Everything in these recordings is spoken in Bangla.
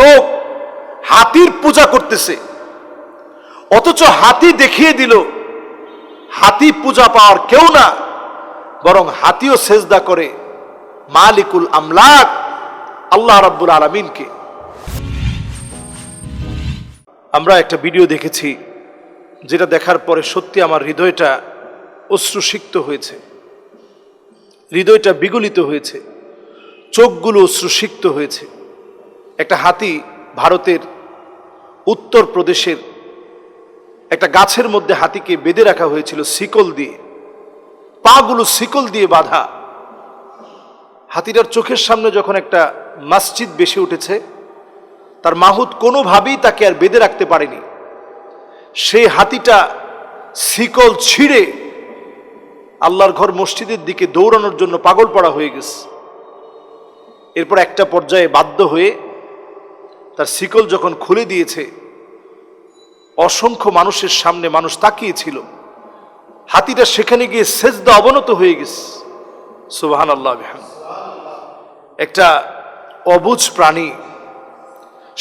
লোক হাতির পূজা করতেছে। অথচ হাতি দেখিয়ে দিল, হাতি পূজা পাওয়ার কেউ না, বরং হাতিও সেজদা করে মালিকুল আমলাক, আল্লাহ রাব্বুল আলমিনকে। আমরা একটা ভিডিও দেখেছি, যেটা দেখার পরে সত্যি আমার হৃদয়টা অশ্রুসিক্ত হয়েছে। হৃদয়টা বিগলিত হয়েছে, চোখগুলো অশ্রুসিক্ত হয়েছে। একটা হাতি ভারতের উত্তর প্রদেশের একটা গাছের মধ্যে হাতিকে বেঁধে রাখা হয়েছিল শিকল দিয়ে। পাগুলো শিকল দিয়ে বাঁধা। হাতিটার চোখের সামনে যখন একটা মসজিদ বেশি উঠেছে, তার মাহুত কোনোভাবেই তাকে আর বেঁধে রাখতে পারেনি। সেই হাতিটা শিকল ছিঁড়ে আল্লাহর ঘর মসজিদের দিকে দৌড়ানোর জন্য পাগল পড়া হয়ে গেছে। এরপর একটা পর্যায়ে বাধ্য হয়ে তার শিকল যখন খুলে দিয়েছে, অসংখ্য মানুষের সামনে মানুষ তাকিয়েছিল। হাতিটা সেখানে গিয়ে সেজদা অবনত হয়ে গেছে। সুবাহান আল্লাহ একটা অবুজ প্রাণী,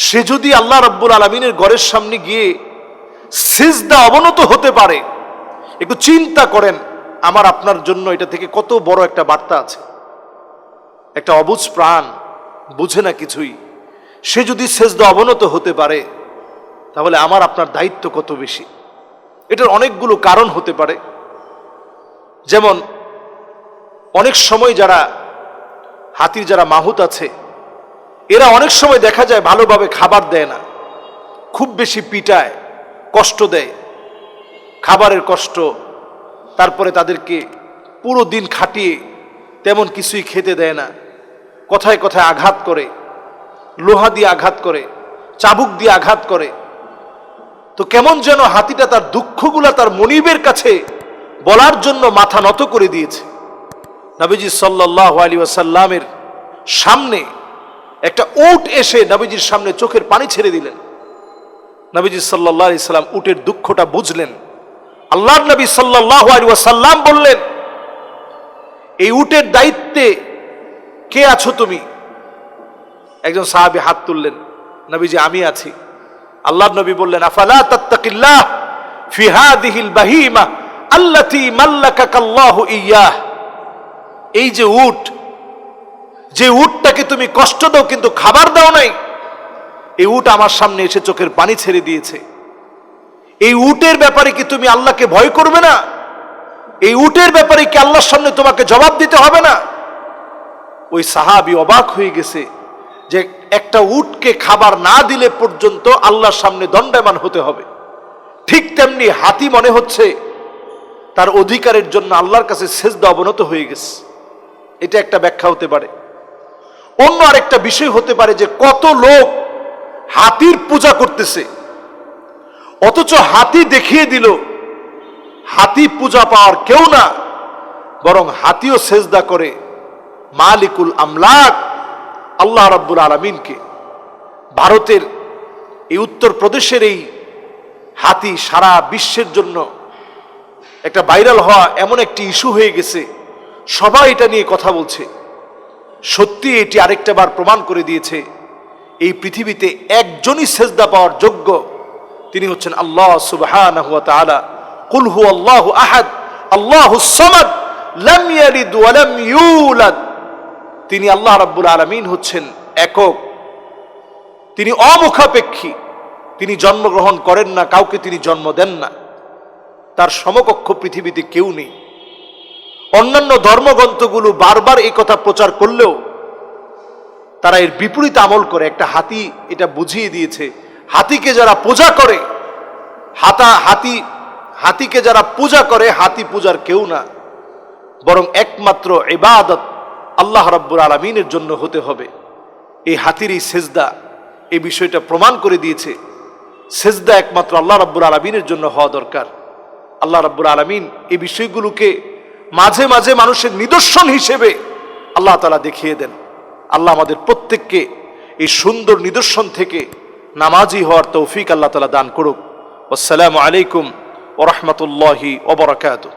সে যদি আল্লাহ রব্বুল আলমিনের ঘরের সামনে গিয়ে সেজদা অবনত হতে পারে, একটু চিন্তা করেন, আমার আপনার জন্য এটা থেকে কত বড় একটা বার্তা আছে। একটা অবুজ প্রাণ বুঝে না কিছুই। সে যদি সেজদা অবনত হতে পারে, তাহলে আমার আপনার দায়িত্ব কত বেশি? এটার অনেকগুলো কারণ হতে পারে। যেমন, অনেক সময় যারা হাতির যারা মাহুত আছে, এরা অনেক সময় দেখা যায় ভালোভাবে খাবার দেয় না, খুব বেশি পিটায়, কষ্ট দেয়। খাবারের কষ্ট, তারপরে তাদেরকে পুরো দিন খাটিয়ে তেমন কিছুই খেতে দেয় না, কথায় কথায় আঘাত করে। লোহা দিয়ে আঘাত করে, চাবুক দিয়ে আঘাত করে। তো কেমন যেন হাতিটা তার দুঃখগুলা তার মনিবের কাছে বলার জন্য মাথা নত করে দিয়েছে। নবীজি সাল্লাহ আলী ওয়াসাল্লামের সামনে একটা উট এসে নবীজির সামনে চোখের পানি ছেড়ে দিলেন। নবীজি সাল্লাহ আলি সাল্লাম উটের দুঃখটা বুঝলেন। আল্লাহ নবী সাল্লাহ আলী ওয়াসাল্লাম বললেন, এই উটের দায়িত্বে কে আছো তুমি? একজন সাহাবি হাত তুললেন, নবীজি, আমি আছি। আল্লাহ নবী বললেন, আফালা তাত্তাকিল্লাহ ফি হাদিহিল বাহিমা আল্লাতি মাল্লাকাকাল্লাহু ইয়াহ। এই যে উট, যে উটটাকে তুমি কষ্ট দাও কিন্তু খাবার দাও নাই, এই উট আমার সামনে এসে চোখের পানি ছেড়ে দিয়েছে। এই উটের ব্যাপারে কি তুমি আল্লাহকে ভয় করবে না? এই উটের ব্যাপারে কি আল্লাহর সামনে তোমাকে জবাব দিতে হবে না? ওই সাহাবি অবাক হয়ে গেছে। যে একটা উটকে খাবার না দিলে পর্যন্ত আল্লাহর সামনে দণ্ডায়মান হতে হবে। ঠিক তেমনি হাতি মনে হচ্ছে তার অধিকারের জন্য আল্লাহর কাছে সেজদা অবনত হয়ে গেছে। এটা একটা ব্যাখ্যা হতে পারে। অন্য আরেকটা বিষয় হতে পারে যে কত লোক হাতির পূজা করতেছে। অথচ হাতি দেখিয়ে দিল, হাতি পূজা পাওয়ার কেউ না, বরং হাতিও সেজদা করে। মালিকুল আমলাক আল্লাহ রাব্বুল আলমিনকে ভারতের এই উত্তর প্রদেশের এই হাতি সারা বিশ্বের জন্য একটা ভাইরাল হওয়া এমন একটি ইস্যু হয়ে গেছে। সবাই এটা নিয়ে কথা বলছে। সত্যি এটি আরেকটা বার প্রমাণ করে দিয়েছে। এই পৃথিবীতে একজনই সেজদা পাওয়ার যোগ্য তিনি হচ্ছেন আল্লাহ সুবহানাহু ওয়া তাআলা। কুল হু আল্লাহ আহাদ, আল্লাহ সামাদ, লাম ইয়ালিদ ওয়া লাম ইউলাদ। তিনি আল্লাহ রাব্বুল আলামিন হচ্ছেন একক। তিনি অমুখাপেক্ষী। তিনি জন্মগ্রহণ করেন না, কাউকে তিনি জন্ম দেন না। তার সমকক্ষ পৃথিবীতে কেউ নেই। অন্যান্য ধর্মগ্রন্থগুলো বারবার এই কথা প্রচার করলেও তারা এর বিপরীত আমল করে। একটা হাতি এটা বুঝিয়ে দিয়েছে, হাতিকে যারা পূজা করে, হাতা, হাতি, হাতিকে যারা পূজা করে, হাতি পূজার কেউ না। বরং একমাত্র এবাদত আল্লাহ রাব্বুর আলমিনের জন্য হতে হবে। এই হাতির এই সেজদা, এই বিষয়টা প্রমাণ করে দিয়েছে। সেজদা একমাত্র আল্লাহ রাব্বুর আলমিনের জন্য হওয়া দরকার। আল্লাহ রাব্বুর আলমিন এই বিষয়গুলোকে মাঝে মাঝে মানুষের নিদর্শন হিসেবে আল্লাহ তালা দেখিয়ে দেন। আল্লাহ আমাদের প্রত্যেককে এই সুন্দর নিদর্শন থেকে নামাজি হওয়ার তৌফিক আল্লাহ তালা দান করুক। আসসালামু আলাইকুম ওরহমতুল্লাহি ওবরাকাতুহ